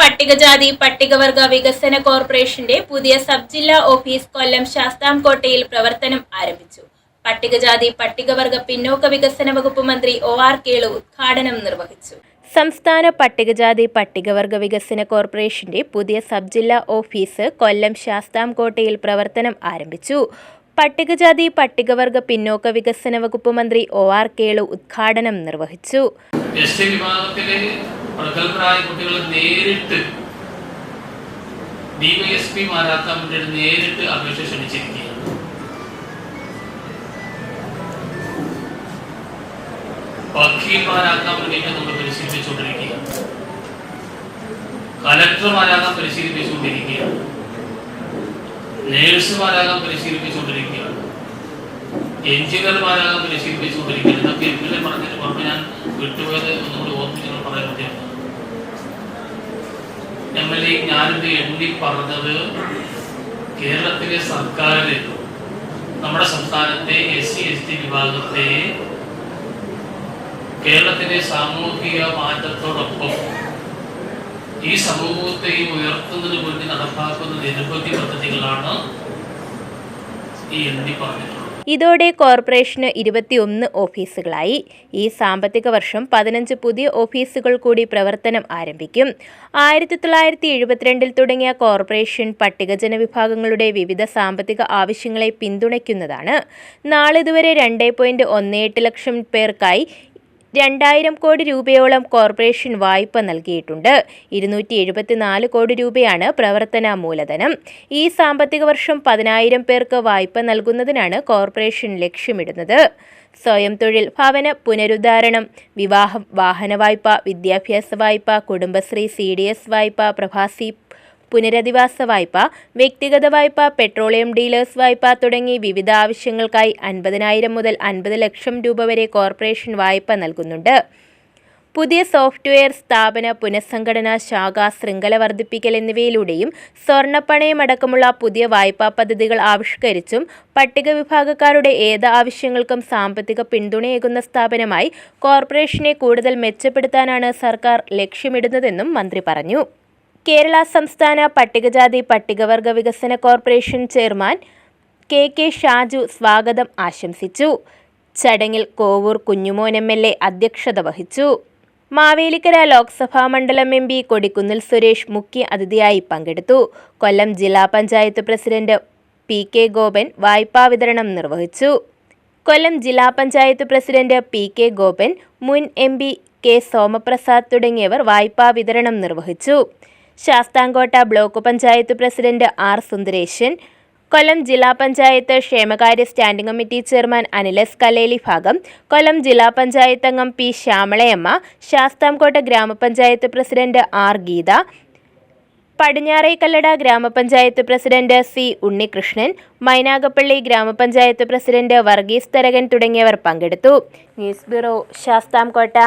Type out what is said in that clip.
പട്ടികജാതി പട്ടികവർഗ വികസന കോർപ്പറേഷന്റെ പുതിയ സബ് ജില്ലാ ഓഫീസ് കൊല്ലം ശാസ്താംകോട്ടയിൽ പ്രവർത്തനം ആരംഭിച്ചു. പട്ടികജാതി പട്ടികവർഗ പിന്നോക്ക വികസന വകുപ്പ് മന്ത്രി ഒ ആർ കേളു ഉദ്ഘാടനം നിർവഹിച്ചു. സംസ്ഥാന പട്ടികജാതി പട്ടികവർഗ വികസന കോർപ്പറേഷന്റെ പുതിയ സബ് ജില്ലാ ഓഫീസ് കൊല്ലം ശാസ്താംകോട്ടയിൽ പ്രവർത്തനം ആരംഭിച്ചു. പട്ടികജാതി പട്ടികവർഗ പിന്നോക്ക വികസന വകുപ്പ് മന്ത്രി ഒ ആർ കേളു ഉദ്ഘാടനം നിർവഹിച്ചു. വിഭാഗത്തിലെ പ്രഗത്ഭരായ കുട്ടികളെ നേരിട്ട് ഡിവൈഎസ്പിമാരാക്കാൻ വേണ്ടിയിട്ട് നേരിട്ട് അപേക്ഷ ക്ഷണിച്ചിരിക്കുകയാണ്. വക്കീൽമാരാക്കാൻ വേണ്ടിയിട്ട് നമ്മൾ പരിശീലിപ്പിച്ചുകൊണ്ടിരിക്കുകയാണ്. കലക്ടർമാരാകാൻ പരിശീലിപ്പിച്ചുകൊണ്ടിരിക്കുകയാണ്. നേഴ്സുമാരാകാൻ പരിശീലിപ്പിച്ചുകൊണ്ടിരിക്കുകയാണ്. എഞ്ചിനീയർമാരാകാൻ പരിശീലിപ്പിച്ചുകൊണ്ടിരിക്കുകയാണ്. എന്നൊക്കെ എം എൽ എ ഞാൻ എം എൽ എ ഞാനിത് എണ്ണി പറഞ്ഞത് കേരളത്തിലെ സർക്കാരിൽ നമ്മുടെ സംസ്ഥാനത്തെ എസ് സി എസ് ടി വിഭാഗത്തെ കേരളത്തിലെ സാമൂഹിക മാറ്റത്തോടൊപ്പം ഈ സമൂഹത്തെയും ഉയർത്തുന്നതിന് വേണ്ടി നടപ്പാക്കുന്ന നിരവധി പദ്ധതികളാണ് ഈ എണ്ണി പറഞ്ഞിട്ടുള്ളത് ഇതോടെ കോർപ്പറേഷന് ഇരുപത്തിയൊന്ന് ഓഫീസുകളായി. ഈ സാമ്പത്തിക വർഷം പതിനഞ്ച് പുതിയ ഓഫീസുകൾ കൂടി പ്രവർത്തനം ആരംഭിക്കും. ആയിരത്തി തൊള്ളായിരത്തി എഴുപത്തിരണ്ടിൽ തുടങ്ങിയ കോർപ്പറേഷൻ പട്ടികജന വിഭാഗങ്ങളുടെ വിവിധ സാമ്പത്തിക ആവശ്യങ്ങളെ പിന്തുണയ്ക്കുന്നതാണ്. നാളിതുവരെ രണ്ട് പോയിന്റ് ഒന്ന് എട്ട് ലക്ഷം പേർക്കായി രണ്ടായിരം കോടി രൂപയോളം കോർപ്പറേഷൻ വായ്പ നൽകിയിട്ടുണ്ട്. ഇരുന്നൂറ്റി എഴുപത്തിനാല് കോടി രൂപയാണ് പ്രവർത്തന മൂലധനം. ഈ സാമ്പത്തിക വർഷം പതിനായിരം പേർക്ക് വായ്പ നൽകുന്നതിനാണ് കോർപ്പറേഷൻ ലക്ഷ്യമിടുന്നത്. സ്വയം തൊഴിൽ ഭവന പുനരുദ്ധാരണം വിവാഹം വാഹന വായ്പ വിദ്യാഭ്യാസ വായ്പ കുടുംബശ്രീ സി ഡി എസ് വായ്പ പ്രവാസി പുനരധിവാസ വായ്പ വ്യക്തിഗത വായ്പ പെട്രോളിയം ഡീലേഴ്സ് വായ്പ തുടങ്ങി വിവിധ ആവശ്യങ്ങൾക്കായി അൻപതിനായിരം മുതൽ അൻപത് ലക്ഷം രൂപ വരെ കോർപ്പറേഷൻ വായ്പ നൽകുന്നുണ്ട്. പുതിയ സോഫ്റ്റ്വെയർ സ്ഥാപന പുനഃസംഘടന ശാഖ ശൃംഖല വർദ്ധിപ്പിക്കൽ എന്നിവയിലൂടെയും സ്വർണപ്പണയം അടക്കമുള്ള പുതിയ വായ്പാ പദ്ധതികൾ ആവിഷ്കരിച്ചും പട്ടിക വിഭാഗക്കാരുടെ ഏത് ആവശ്യങ്ങൾക്കും സാമ്പത്തിക പിന്തുണയേകുന്ന സ്ഥാപനമായി കോർപ്പറേഷനെ കൂടുതൽ മെച്ചപ്പെടുത്താനാണ് സർക്കാർ ലക്ഷ്യമിടുന്നതെന്നും മന്ത്രി പറഞ്ഞു. കേരള സംസ്ഥാന പട്ടികജാതി പട്ടികവർഗ വികസന corporation chairman K K Shaju സ്വാഗതം ആശംസിച്ചു. ചടങ്ങിൽ Kovoor Kunjumon M L A അധ്യക്ഷത വഹിച്ചു. മാവേലിക്കര ലോക്സഭാ മണ്ഡലം എം പി കൊടിക്കുന്നിൽ സുരേഷ് മുഖ്യ അതിഥിയായി പങ്കെടുത്തു. കൊല്ലം ജില്ലാ panchayat president P K Gopan വായ്പാ വിതരണം നിർവഹിച്ചു. കൊല്ലം ജില്ലാ panchayat president P K Gopan മുൻ എം പി കെ സോമപ്രസാദ് തുടങ്ങിയവർ വായ്പാ വിതരണം നിർവഹിച്ചു. Sasthamcotta block panchayat president R Sundaresan Kollam ജില്ലാ പഞ്ചായത്ത് ക്ഷേമകാര്യ സ്റ്റാൻഡിംഗ് കമ്മിറ്റി ചെയർമാൻ അനിലസ് കലേലി ഭാഗം കൊല്ലം ജില്ലാ പഞ്ചായത്ത് അംഗം പി ശ്യാമളയമ്മ ശാസ്താംകോട്ട ഗ്രാമപഞ്ചായത്ത് പ്രസിഡന്റ് ആർ ഗീത പടിഞ്ഞാറേക്കല്ലട ഗ്രാമപഞ്ചായത്ത് പ്രസിഡന്റ് സി ഉണ്ണികൃഷ്ണൻ മൈനാഗപ്പള്ളി ഗ്രാമപഞ്ചായത്ത് പ്രസിഡന്റ് വർഗീസ് തരകൻ തുടങ്ങിയവർ പങ്കെടുത്തു. News bureau Sasthamcotta.